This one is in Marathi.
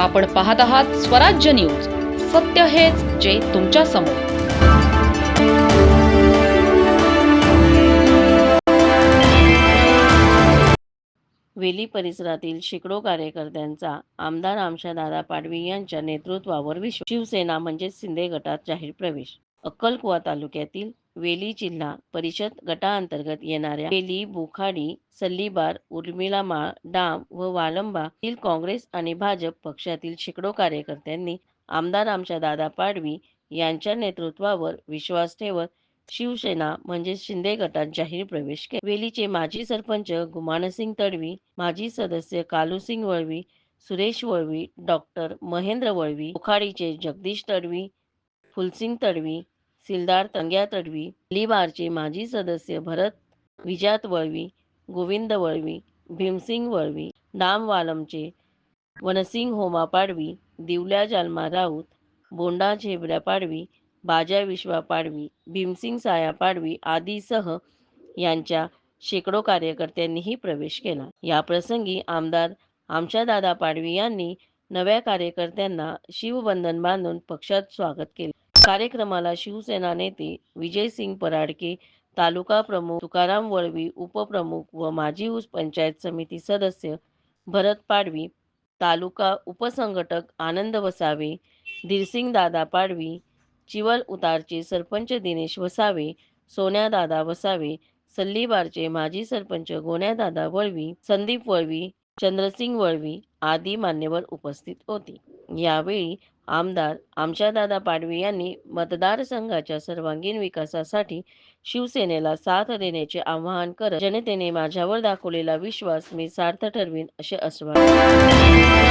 आपण पाहत आहात स्वराज्य न्यूज. सत्य हेच जे तुमच्यासमोर. वेली परिसरातील शेकडो कार्यकर्त्यांचा आमदार आमशादादा पाडवी यांच्या नेतृत्वावर विश्व शिवसेना म्हणजेच शिंदे गटात जाहीर प्रवेश. अक्कलकुवा तालुक्यातील वेली जिल्हा परिषद गटाअंतर्गत येणाऱ्या वेली बोखाडी सल्लीबार उर्मिलामाळ डाम व वालंबा येथील काँग्रेस आणि भाजप पक्षातील शेकडो कार्यकर्त्यांनी आमदार आमच्या दादा पाडवी यांच्या नेतृत्वावर विश्वास ठेवत शिवसेना म्हणजे शिंदे गटात जाहीर प्रवेश केला. वेलीचे माजी सरपंच गुमानसिंग तडवी माजी सदस्य कालूसिंग वळवी सुरेश वळवी डॉक्टर महेंद्र वळवी उखाडीचे जगदीश तडवी फुलसिंग तडवी सिलदार तंग्या तडवी अलिबारचे माजी सदस्य भरत विजात वळवी गोविंद वळवी भीमसिंग वळवी नामवालमचे वनसिंग होमा पाडवी दिवल्या जालमा राऊत बोंडा झेबऱ्या पाडवी बाजा विश्वा पाडवी भीमसिंग साया पाडवी आदीसह यांच्या शेकडो कार्यकर्त्यांनीही प्रवेश केला. या प्रसंगी आमदार आमच्यादादा पाडवी यांनी नव्या कार्यकर्त्यांना शिवबंधन बांधून पक्षात स्वागत केले. कार्यक्रमाला शिवसेना नेते विजयसिंग पराडके तालुका प्रमुख तुकाराम वळवी उपप्रमुख व माजी ऊस पंचायत समिती सदस्य भरत पाडवी तालुका उपसंघटक आनंद वसावे धीरसिंग दादा पाडवी चिवल उतारचे सरपंच दिनेश वसावे सोन्यादादा वसावे सल्लीबारचे माजी सरपंच गोण्यादादा वळवी संदीप वळवी चंद्रसिंग वळवी आदी मान्यवर उपस्थित होते. यावेळी आमदार आमच्यादादा पाडवी यांनी मतदारसंघाच्या सर्वांगीण विकासासाठी शिवसेनेला साथ देण्याचे आवाहन करत जनतेने माझ्यावर दाखवलेला विश्वास मी सार्थ ठरवीन असे आश्वासन